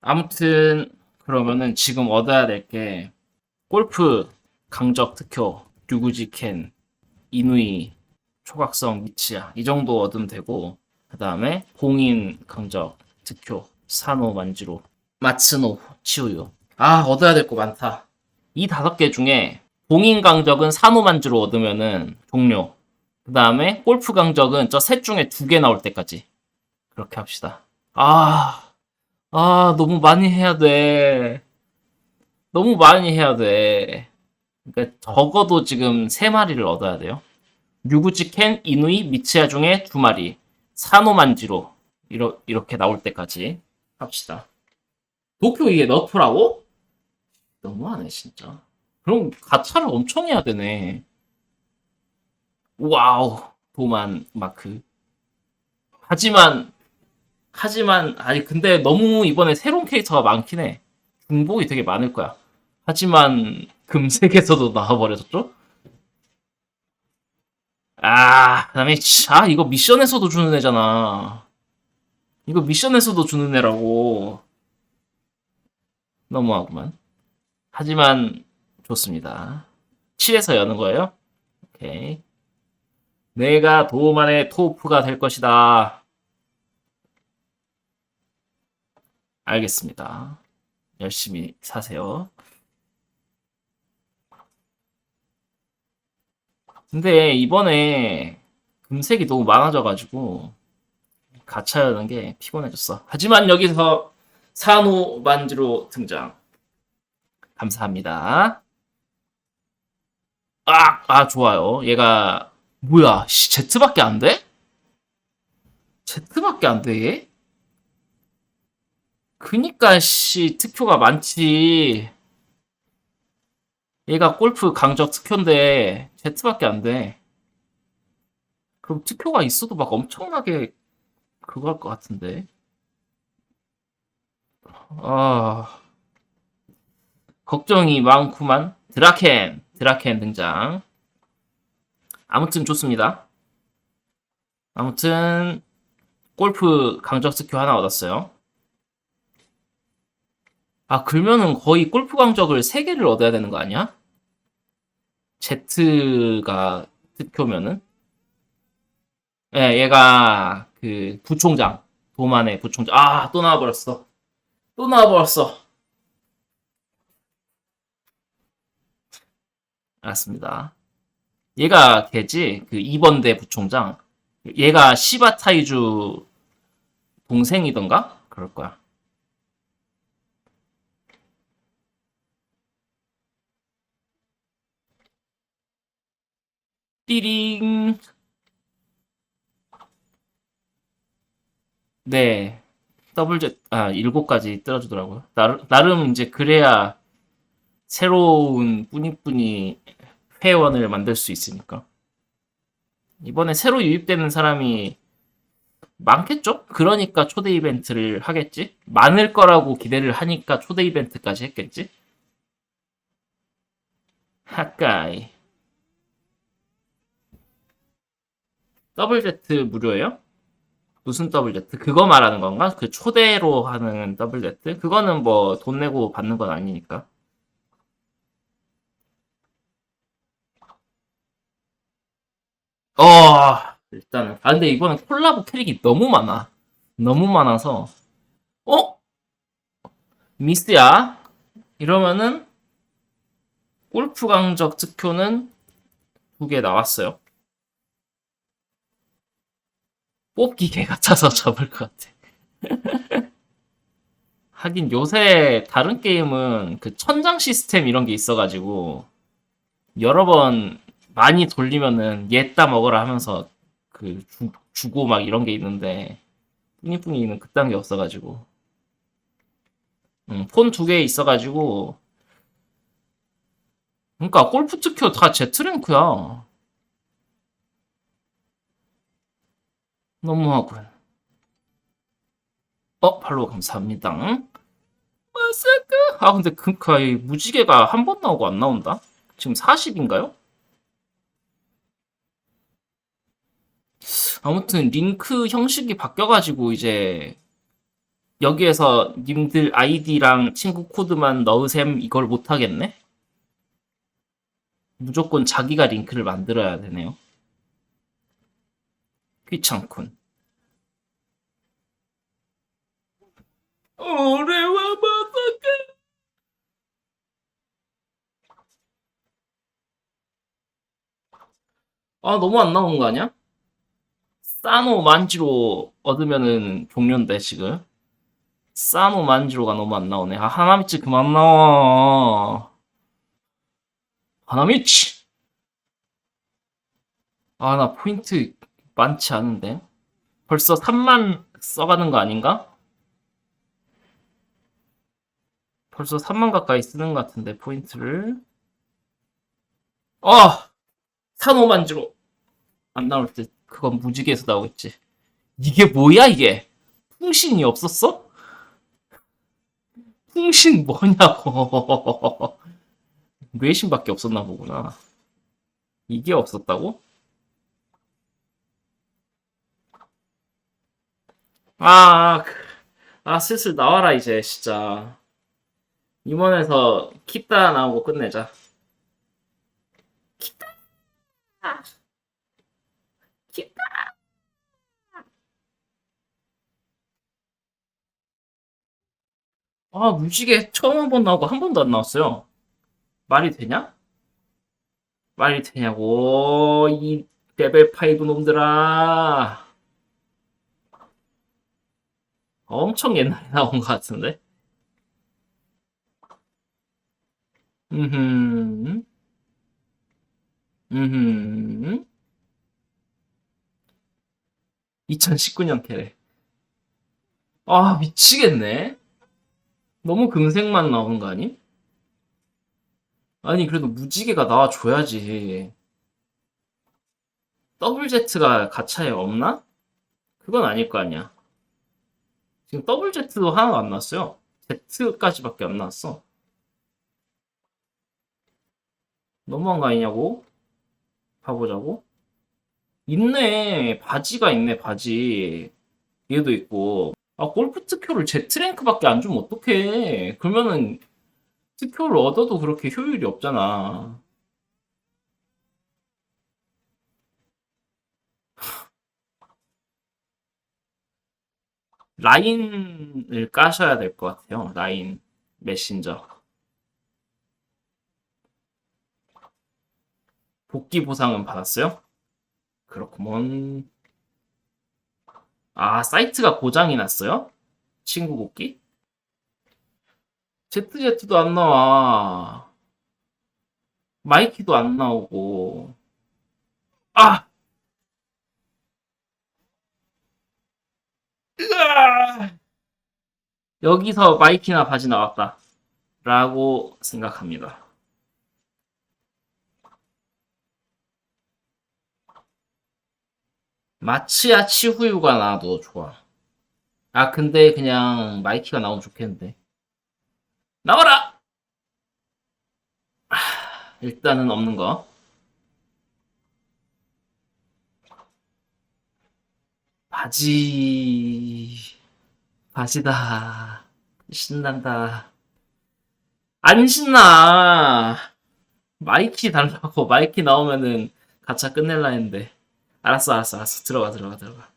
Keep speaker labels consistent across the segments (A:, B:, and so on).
A: 아무튼 그러면은 지금 얻어야 될 게 골프 강적 특효 류구지 캔 이누이 초각성 미치야 이 정도 얻으면 되고 그 다음에 봉인 강적 특효 사노 만지로 마츠노 치우요 아 얻어야 될 거 많다. 이 다섯 개 중에 봉인 강적은 사노 만지로 얻으면은 종료. 그 다음에 골프 강적은 저 셋 중에 두 개 나올 때까지. 그렇게 합시다. 아 아, 너무 많이 해야 돼. 너무 많이 해야 돼. 그러니까 적어도 지금 세 마리를 얻어야 돼요. 캔, 이누이, 미치야 중에 두 마리. 사노만지로 이러, 이렇게 나올 때까지 합시다. 도쿄 이게 너프라고? 너무하네 진짜. 그럼 가차를 엄청 해야 되네. 와우 도만 마크. 하지만 하지만 아니 근데 너무 이번에 새로운 캐릭터가 많긴 해. 중복이 되게 많을 거야. 하지만 금색에서도 나와버렸죠? 아, 그 다음에 아 이거 미션에서도 주는 애잖아. 이거 미션에서도 주는 애라고. 너무하구만. 하지만 좋습니다. 7에서 여는 거예요? 오케이. 내가 도만의 토프가 될 것이다. 알겠습니다. 열심히 사세요. 근데 이번에 금색이 너무 많아져가지고 가차하는 게 피곤해졌어. 하지만 여기서 산호 반지로 등장. 감사합니다. 아, 아 좋아요. 얘가 뭐야? 씨, Z밖에 안 돼? Z밖에 안 돼, 얘? 그니까 씨 특효가 많지. 얘가 골프 강적 특효인데 Z밖에 안 돼. 그럼 특효가 있어도 막 엄청나게 그거 할 것 같은데. 아 걱정이 많구만. 드라켄 드라켄 등장. 아무튼 좋습니다. 아무튼 골프 강적 특효 하나 얻었어요. 아, 그러면은 거의 골프 강적을 3개를 얻어야 되는 거 아니야? Z가 특효면은? 예, 얘가 그 부총장. 도만의 부총장. 아, 또 나와버렸어. 또 나와버렸어. 알았습니다. 얘가 걔지? 그 2번대 부총장. 얘가 시바타이주 동생이던가? 그럴 거야. 띠링. 네. 제, 아, 일곱 가지 뜰어주더라고요. 나름, 나름 이제 그래야 새로운 뿌니뿌니 회원을 만들 수 있으니까. 이번에 새로 유입되는 사람이 많겠죠? 그러니까 초대 이벤트를 하겠지? 많을 거라고 기대를 하니까 초대 이벤트까지 했겠지? 하까이. 제트 무료예요? 무슨 제트? 그거 말하는 건가? 그 초대로 하는 제트? 그거는 뭐 돈 내고 받는 건 아니니까. 어, 일단은. 아, 근데 이번엔 콜라보 캐릭이 너무 많아. 너무 많아서. 어? 미스야? 이러면은, 골프 강적 특효는 두 개 나왔어요. 뽑기 개 같아서 접을 것 같아. 하긴 요새 다른 게임은 그 천장 시스템 이런 게 있어가지고 여러 번 많이 돌리면은 얘 따 먹으라 하면서 그 주, 주고 막 이런 게 있는데 뿌니뿌니는 그딴 게 없어가지고 음, 폰두 개 있어가지고 그러니까 골프 특효 다 Z랭크야 너무하군 어 팔로우 감사합니다 마사카 아 근데 그니까 이 무지개가 한 번 나오고 안 나온다 지금 40인가요? 아무튼 링크 형식이 바뀌어가지고 이제 여기에서 님들 아이디랑 친구 코드만 넣으셈 이걸 못하겠네? 무조건 자기가 링크를 만들어야 되네요. 귀찮군. 오래와 마사카 아 너무 안 나오는 거 아니야? 사노 만지로 얻으면은 종료인데 지금. 사노 만지로가 너무 안 나오네. 아 하나미치 그만 나와 하나미치! 아 나 포인트 많지 않은데? 벌써 3만 써가는 거 아닌가? 벌써 3만 가까이 쓰는 것 같은데 포인트를. 아 산호만주로 안 나올 때 그건 무지개에서 나오겠지. 이게 뭐야 이게? 풍신이 없었어? 풍신 뭐냐고. 뇌신밖에 없었나 보구나. 이게 없었다고? 아, 그- 아 슬슬 나와라 이제 진짜 임원에서 키따 나오고 끝내자. 키따! 키따! 아, 무지개 처음 한 번 나오고 한 번도 안 나왔어요. 말이 되냐? 말이 되냐고, 이 레벨 5 놈들아. 엄청 옛날에 나온 것 같은데? 음흠. 음흠. 2019년 캐래. 아, 미치겠네. 너무 금색만 나오는 거 아니? 아니, 그래도 무지개가 나와줘야지. WZ가 가차에 없나? 그건 아닐 거 아니야. 지금 WZ도 하나도 안 나왔어요. Z까지밖에 안 나왔어. 너무한 거 아니냐고? 봐보자고? 있네. 바지가 있네, 바지. 얘도 있고. 아, 골프 특효를 Z랭크밖에 안 주면 어떡해. 그러면은 특효를 얻어도 그렇게 효율이 없잖아. 라인을 까셔야 될 것 같아요. 라인 메신저. 복귀 보상은 받았어요? 그렇구먼. 아, 사이트가 고장이 났어요? 친구 복귀? ZZ도 안 나와. 마이키도 안 나오고. 아! 으아! 여기서 마이키나 바지 나왔다. 라고 생각합니다. 마치야 치후유가 나도 좋아. 아, 근데 그냥 마이키가 나오면 좋겠는데. 나와라! 하, 일단은 없는 거. 바지. 바지다. 신난다. 안 신나. 마이키 달라고. 마이키 나오면은 가차 끝낼라 했는데. 알았어, 알았어, 알았어. 들어가, 들어가, 들어가.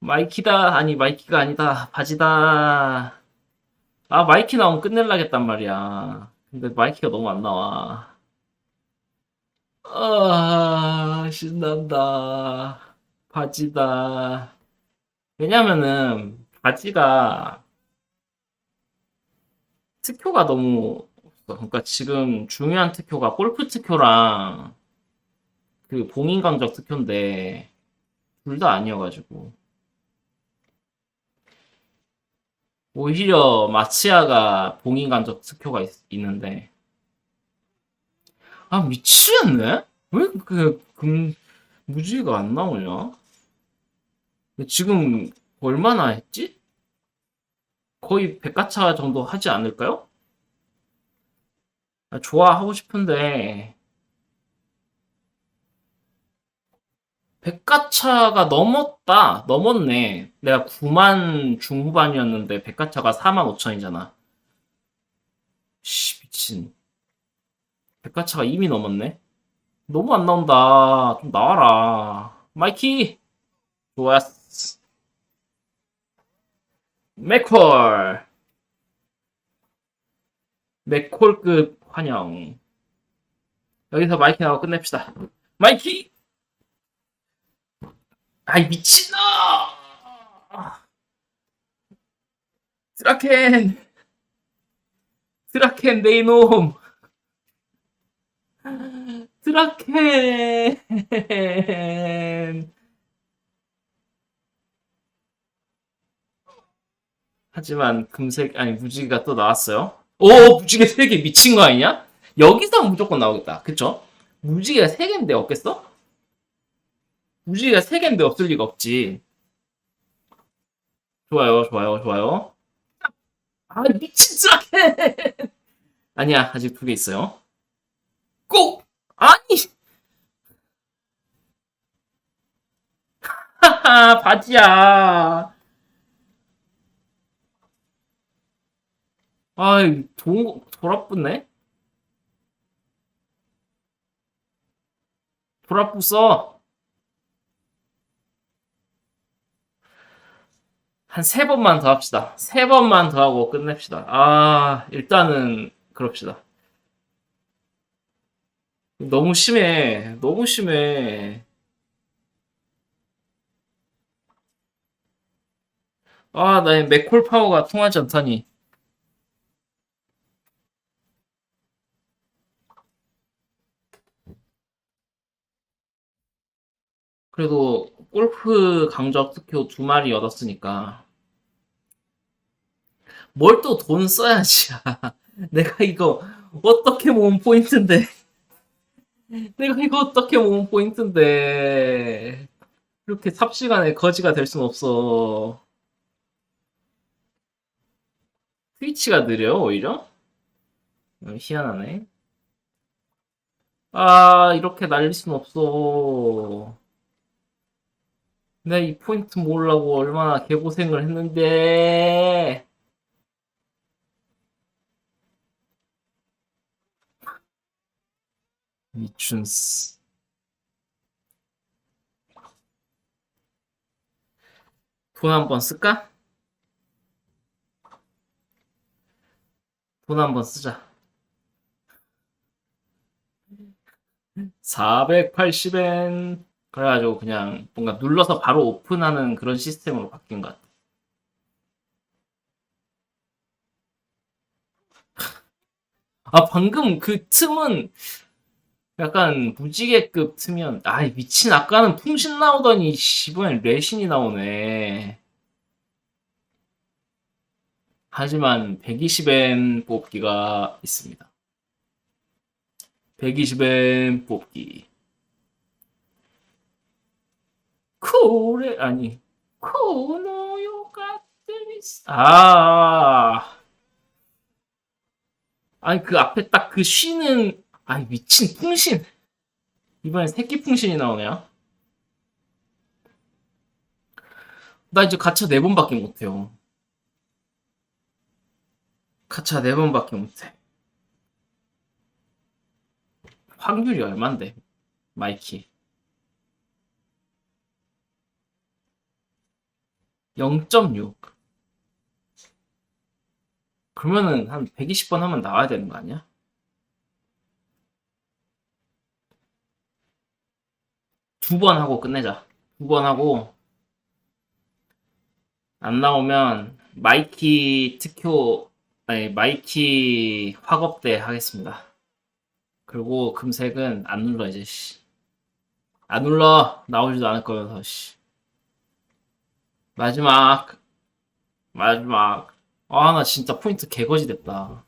A: 마이키다. 아니, 마이키가 아니다. 바지다. 아, 마이키 나오면 끝낼라 겠단 말이야. 근데 마이키가 너무 안 나와. 아, 신난다. 바지다. 왜냐면은, 바지가 특효가 너무 없어. 그러니까 지금 중요한 특효가 골프 특효랑 그 봉인 강적 특효인데 둘 다 아니어가지고 오히려 마치아가 봉인 강적 특효가 있, 있는데 아 미치겠네 왜 그 금 무지가 안 나오냐 지금 얼마나 했지 거의 100가차 정도 하지 않을까요? 아, 좋아하고 싶은데 백가차가 넘었다. 넘었네. 내가 9만 중후반이었는데 백가차가 4만 5천이잖아. 씨, 미친. 백가차가 이미 넘었네. 너무 안 나온다. 좀 나와라. 마이키! 좋았어. 맥콜! 맥콜급 환영. 여기서 마이키 나오고 끝냅시다. 마이키! 아이, 미친놈! 드라켄! 드라켄, 내 이놈! 드라켄! 하지만 금색, 아니, 무지개가 또 나왔어요. 오, 무지개 3개 미친 거 아니냐? 여기서 무조건 나오겠다. 그쵸? 무지개가 3개인데 없겠어? 무지개가 3개인데 없을 리가 없지. 좋아요, 좋아요, 좋아요. 아, 미친 드라켄! 아니야, 아직 두 개 있어요. 꼭! 아니! 하하, 바지야. 아이, 도, 돌아붙네? 돌아붙어. 한 세 번만 더 합시다. 세 번만 더 하고 끝냅시다. 아, 일단은, 그럽시다. 너무 심해. 너무 심해. 아, 나의 맥콜 파워가 통하지 않다니. 그래도 골프 강적 특효 두 마리 얻었으니까 뭘 또 돈 써야지. 내가 이거 어떻게 모은 포인트인데. 내가 이거 어떻게 모은 포인트인데. 이렇게 삽시간에 거지가 될 순 없어. 트위치가 느려, 오히려? 음, 희한하네. 아, 이렇게 날릴 순 없어. 내가 이 포인트 모으려고 얼마나 개고생을 했는데. 미춘스. 돈 한번 쓸까? 돈 한번 쓰자. 480엔. 그래가지고 그냥 뭔가 눌러서 바로 오픈하는 그런 시스템으로 바뀐 것 같아. 아, 방금 그 틈은 약간 무지개급 틈이었, 아이, 미친, 아까는 풍신 나오더니, 씨, 이번엔 레신이 나오네. 하지만 120엔 뽑기가 있습니다. 120엔 뽑기. 코레 아니 코노요 가테미스 아 아니 그 앞에 딱 그 쉬는 아니 미친 풍신. 이번엔 새끼 풍신이 나오네요. 나 이제 가차 4번밖에 못해요. 가차 4번밖에 못해. 확률이 얼만데 마이키? 0.6. 그러면은 한 120번 하면 나와야 되는 거 아니야? 두 번 하고 끝내자. 두 번 하고 안 나오면 마이키 특효 아니 마이키 확업대 하겠습니다. 그리고 금색은 안 눌러 이제 씨. 안 눌러 나오지도 않을 거여서 씨. 마지막 마지막 아 나 진짜 포인트 개거지 됐다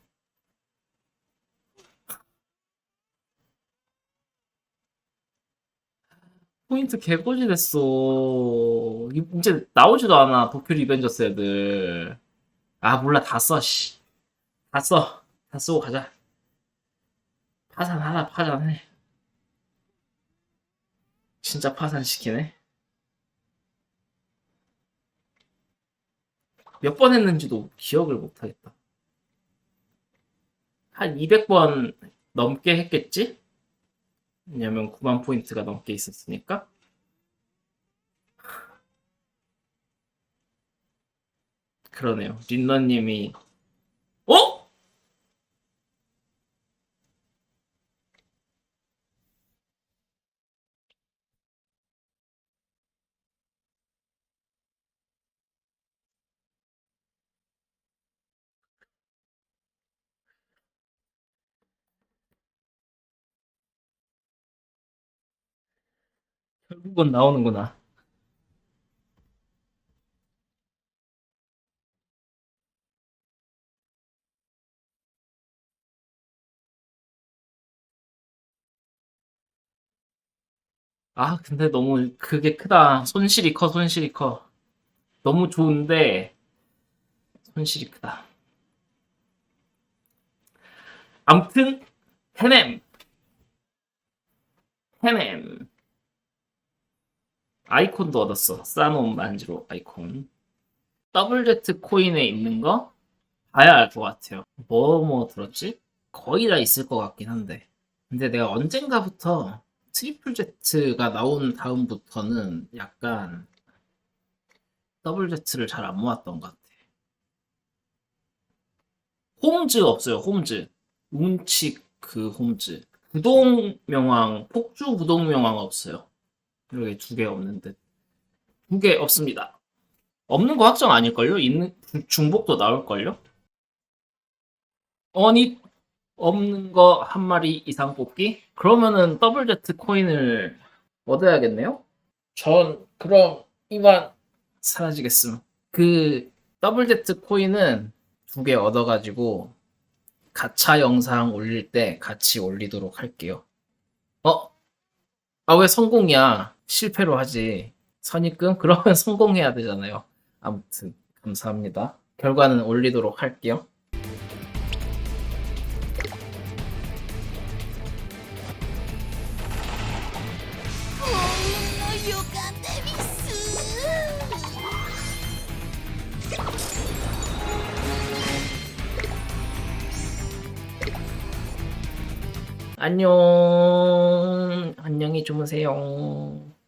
A: 포인트 개거지 됐어 이- 이제 나오지도 않아 도쿄 리벤져스 애들 아 몰라 다 써 씨 다 써 다 쓰고 가자 파산하나 파산해 진짜 파산시키네. 몇 번 했는지도 기억을 못하겠다. 한 200번 넘게 했겠지? 왜냐면 9만 포인트가 넘게 있었으니까. 그러네요. 린너님이 어? 결국은 나오는구나. 아, 근데 너무 그게 크다. 손실이 커, 손실이 커. 너무 좋은데, 손실이 크다. 암튼, 해냄! 해냄! 아이콘도 얻었어. 쌓아놓은 만지로 아이콘. 제트 코인에 있는 거 봐야 알 것 같아요. 뭐, 뭐 들었지? 거의 다 있을 것 같긴 한데. 근데 내가 언젠가부터 트리플 제트가 나온 다음부터는 약간 제트를 잘 안 모았던 것 같아. 홈즈 없어요, 홈즈. 운칙 그 홈즈. 부동 명왕, 폭주 부동 명왕 없어요. 여기 두 개 없는데. 두개 없습니다. 없는 거 확정 아닐걸요? 있는, 중복도 나올걸요? 아니, 없는 거 한 마리 이상 뽑기? 그러면은 더블 제트 코인을 얻어야겠네요? 전 그럼 이만 사라지겠음. 그 더블 제트 코인은 두 개 얻어가지고 가차 영상 올릴 때 같이 올리도록 할게요. 어? 아, 왜 성공이야? 실패로 하지. 선입금? 그러면 성공해야 되잖아요. 아무튼, 감사합니다. 결과는 올리도록 할게요. 안녕. 안녕히 주무세요.